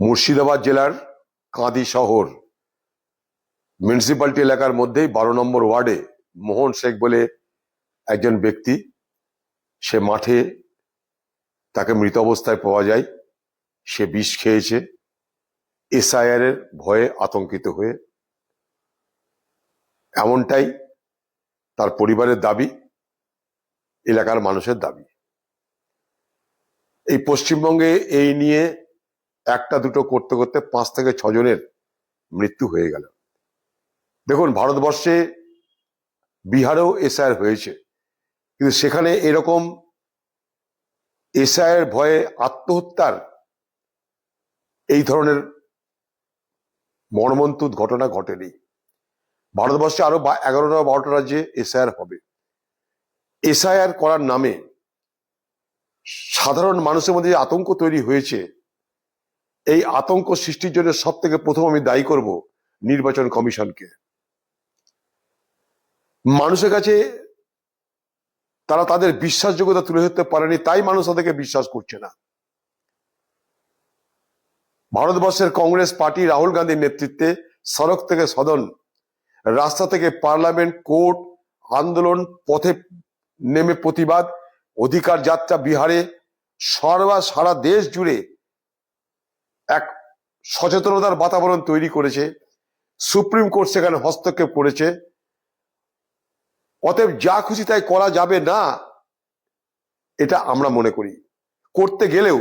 মুর্শিদাবাদ জেলার কাঁদি শহর। মিউনিসিপ্যালিটি এলাকার মধ্যেই বারো নম্বর ওয়ার্ডে মোহন শেখ বলে একজন ব্যক্তি। সে মাঠে তাকে মৃত অবস্থায় পাওয়া যায়। সে বিষ খেয়েছে। এসআইআর এর ভয়ে আতঙ্কিত হয়ে এমনটাই তার পরিবারের দাবি, এলাকার মানুষের দাবি। এই পশ্চিমবঙ্গে এই নিয়ে একটা দুটো করতে করতে পাঁচ থেকে ছজনের মৃত্যু হয়ে গেল। দেখুন, ভারতবর্ষে বিহারেও এসআইআর হয়েছে। কিন্তু সেখানে এরকম এসআইয়ের ভয়ে আত্মহত্যার এই ধরনের মর্মন্তুদ ঘটনা ঘটেনি। ভারতবর্ষে আরও এগারোটা বারোটা রাজ্যে এসআইআর হবে। এসআইআর করার নামে সাধারণ মানুষের মধ্যে যে আতঙ্ক তৈরি হয়েছে এই আতঙ্ক সৃষ্টির জন্য সব থেকে প্রথম আমি দায়ী করব নির্বাচন কমিশনকে। মানুষের কাছে তারা তাদের বিশ্বাসযোগ্যতা তুলে ধরতে পারেনি, তাই মানুষ তাদেরকে বিশ্বাস করছে না। ভারতবর্ষের কংগ্রেস পার্টি রাহুল গান্ধীর নেতৃত্বে সড়ক থেকে সদন, রাস্তা থেকে পার্লামেন্ট, কোর্ট, আন্দোলন, পথে নেমে প্রতিবাদ, অধিকার যাত্রা, বিহারে সর্বা সারা দেশ জুড়ে এক সচেতনতার বাতাবরণ তৈরি করেছে। সুপ্রিম কোর্ট সেখানে হস্তক্ষেপ করেছে। অতএব যা খুশি তাই করা যাবে না, এটা আমরা মনে করি। করতে গেলেও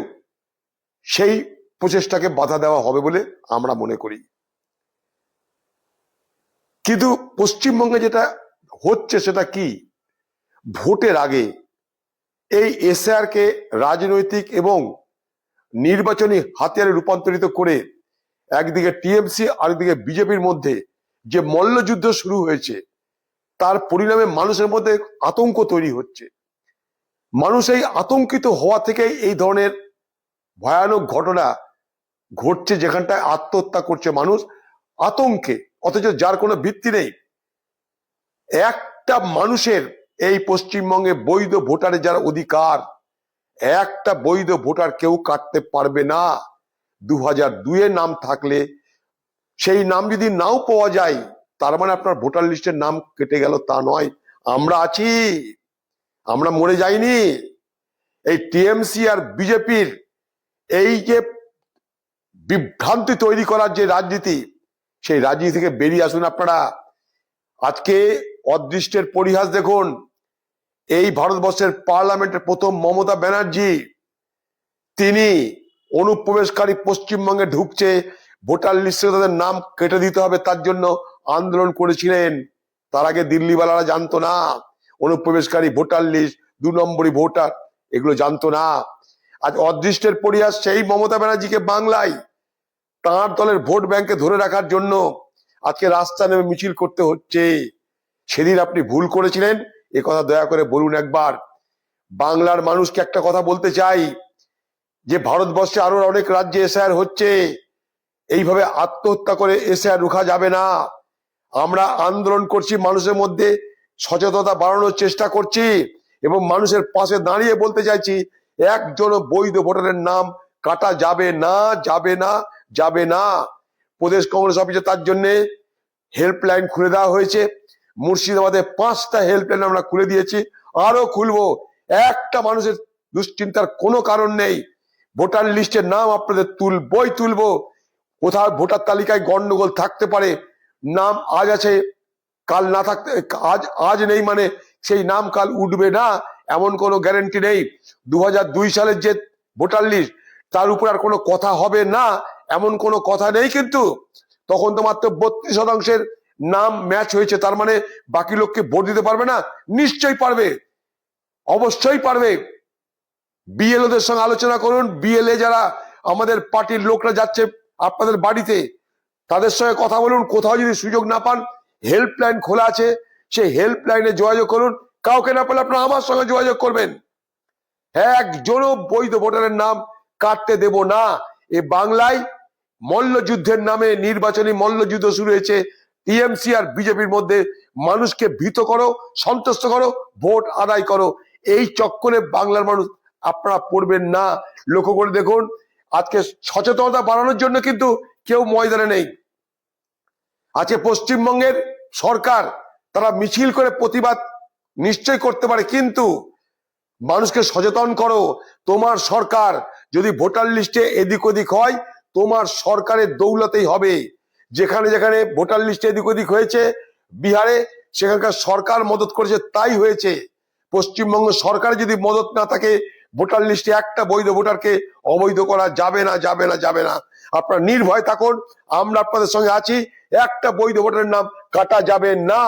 সেই প্রচেষ্টাকে বাধা দেওয়া হবে বলে আমরা মনে করি। কিন্তু পশ্চিমবঙ্গে যেটা হচ্ছে সেটা কি? ভোটের আগে এই এসআর কে রাজনৈতিক এবং নির্বাচনী হাতিয়ারে রূপান্তরিত করে একদিকে টিএমসি, আরেকদিকে বিজেপির মধ্যে যে মল্লযুদ্ধ শুরু হয়েছে, তার পরিণামে মানুষের মধ্যে আতঙ্ক তৈরি হচ্ছে। মানুষ এই আতঙ্কিত হওয়া থেকে এই ধরনের ভয়ানক ঘটনা ঘটছে যেখানটায় আত্মহত্যা করছে মানুষ। আতঙ্কে, অথচ যার কোনো ভিত্তি নেই। একটা মানুষের এই পশ্চিমবঙ্গে বৈধ ভোটারের যার অধিকার একটা বৈধ ভোটার কেউ কাটতে পারবে না। দু হাজার দুয়ে নাম থাকলে সেই নাম যদি নাও পাওয়া যায়, তার মানে আপনার ভোটার লিস্টের নাম কেটে গেল তা নয়। আমরা আছি। আমরা মরে যাইনি। এই টিএমসি আর বিজেপির এই যে বিভ্রান্তি তৈরি করার যে রাজনীতি, সেই রাজনীতি থেকে বেরিয়ে আসুন আপনারা। আজকে অদৃষ্টের পরিহাস দেখুন। এই ভারতবর্ষের পার্লামেন্টের প্রথম মমতা ব্যানার্জি, তিনি অনুপ্রবেশকারী পশ্চিমবঙ্গে ঢুকছে, ভোটার লিস্টে তাদের নাম কেটে দিতে হবে, তার জন্য আন্দোলন করেছিলেন। তার আগে দিল্লিওয়ালারা জানতো না, অনুপ্রবেশকারী ভোটার লিস্ট, দু নম্বরই ভোটার, এগুলো জানতো না। আজ অদৃষ্টের পরিহাস সেই মমতা ব্যানার্জিকে বাংলায়, তাঁর দলের ভোট ব্যাংকে ধরে রাখার জন্য। আজকে রাস্তা নেমে মিছিল করতে হচ্ছে। সেদিন আপনি ভুল করেছিলেন এ কথা দয়া করে বলুন একবার। বাংলার মানুষকে একটা কথা বলতে চাই, যে ভারতবর্ষে আরও অনেক রাজ্যে এসআর হচ্ছে, এইভাবে আত্মহত্যা করে এসআর রুখা যাবে না। আমরা আন্দোলন করছি, মানুষের মধ্যে সচেতনতা বাড়ানোর চেষ্টা করছি এবং মানুষের পাশে দাঁড়িয়ে বলতে চাইছি, একজন বৈধ ভোটারের নাম কাটা যাবে না যাবে না যাবে না। প্রদেশ কংগ্রেস অফিসে তার জন্য হেল্পলাইন খুলে দেওয়া হয়েছে। মুর্শিদাবাদে পাঁচটা হেল্পলাইন আমরা খুলে দিয়েছি। আরও খুলবো। একটা মানুষের দুশ্চিন্তার কোনো কারণ নেই। ভোটার লিস্টের নাম আপনাদের তুলবই তুলবো। কোথাও ভোটার তালিকায় গন্ডগোল থাকতে পারে। নাম আজ আছে, কাল না থাকতে, আজ আজ নেই মানে সেই নাম কাল উঠবে না, এমন কোনো গ্যারেন্টি নেই। দু সালের যে ভোটার লিস্ট তার উপর আর কোনো কথা হবে না, এমন কোনো কথা নেই কিন্তু। তখন তো মাত্র বত্রিশ শতাংশের নাম ম্যাচ হয়েছে, তার মানে বাকি লোককে ভোট দিতে পারবে না, নিশ্চয়ই পারবে। অবশ্যই পারবে। বিএলওদের সঙ্গে আলোচনা করুন। বিএলএ যারা আমাদের পার্টির লোকরা যাচ্ছে আপনাদের বাড়িতে, তাদের সঙ্গে কথা বলুন। কোথাও যদি সুযোগ না পান হেল্পলাইন খোলা আছে, সেই হেল্পলাইনে যোগাযোগ করুন। কাউকে না পেলে আপনারা আমার সঙ্গে যোগাযোগ করবেন। একজনও বৈধ ভোটারের নাম কাটতে দেব না। এ বাংলায় মল্লযুদ্ধের নামে নির্বাচনী মল্লযুদ্ধ শুরু হয়েছে। টিএমসি আর বিজেপির মধ্যে মানুষকে ভীত করো, সন্তুষ্ট করো, ভোট আদায় করো। এই চক্করে বাংলার মানুষ আপনারা পড়বেন না। লক্ষ্য করে দেখুন, আজকে সচেতনতা বাড়ানোর জন্য কিন্তু কেউ ময়দানে নেই। আজকে পশ্চিমবঙ্গের সরকার, তারা মিছিল করে প্রতিবাদ নিশ্চয় করতে পারে, কিন্তু মানুষকে সচেতন করো। তোমার সরকার যদি ভোটার লিস্টে এদিক ওদিক হয়, তোমার সরকারের দৌলতেই হবে। যেখানে যেখানে ভোটার লিস্টে এদিক ওদিক হয়েছে, বিহারে সেখানকার সরকার মদত করেছে, তাই হয়েছে। পশ্চিমবঙ্গ সরকার যদি মদত না থাকে, ভোটার লিস্টে একটা বৈধ ভোটারকে অবৈধ করা যাবে না যাবে না যাবে না। আপনার নির্ভয় থাকুন, আমরা আপনাদের সঙ্গে আছি, একটা বৈধ ভোটারের নাম কাটা যাবে না।